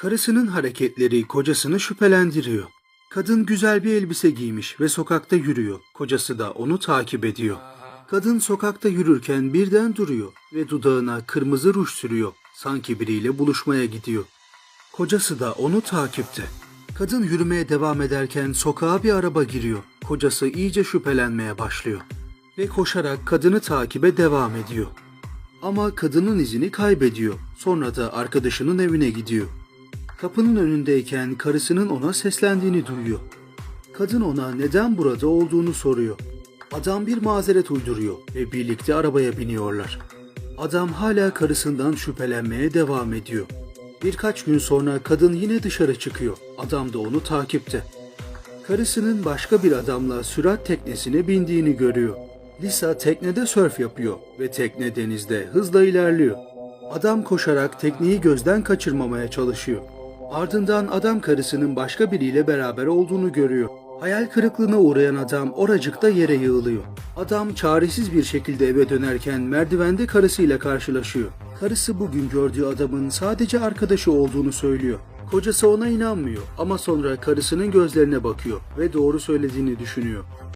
Karısının hareketleri kocasını şüphelendiriyor. Kadın güzel bir elbise giymiş ve sokakta yürüyor. Kocası da onu takip ediyor. Kadın sokakta yürürken birden duruyor ve dudağına kırmızı ruj sürüyor. Sanki biriyle buluşmaya gidiyor. Kocası da onu takipte. Kadın yürümeye devam ederken sokağa bir araba giriyor. Kocası iyice şüphelenmeye başlıyor. Ve koşarak kadını takibe devam ediyor. Ama kadının izini kaybediyor. Sonra da arkadaşının evine gidiyor. Kapının önündeyken karısının ona seslendiğini duyuyor. Kadın ona neden burada olduğunu soruyor. Adam bir mazeret uyduruyor ve birlikte arabaya biniyorlar. Adam hala karısından şüphelenmeye devam ediyor. Birkaç gün sonra kadın yine dışarı çıkıyor. Adam da onu takipte. Karısının başka bir adamla sürat teknesine bindiğini görüyor. Lisa teknede sörf yapıyor ve tekne denizde hızla ilerliyor. Adam koşarak tekneyi gözden kaçırmamaya çalışıyor. Ardından adam karısının başka biriyle beraber olduğunu görüyor. Hayal kırıklığına uğrayan adam oracıkta yere yığılıyor. Adam çaresiz bir şekilde eve dönerken merdivende karısıyla karşılaşıyor. Karısı bugün gördüğü adamın sadece arkadaşı olduğunu söylüyor. Kocası ona inanmıyor ama sonra karısının gözlerine bakıyor ve doğru söylediğini düşünüyor.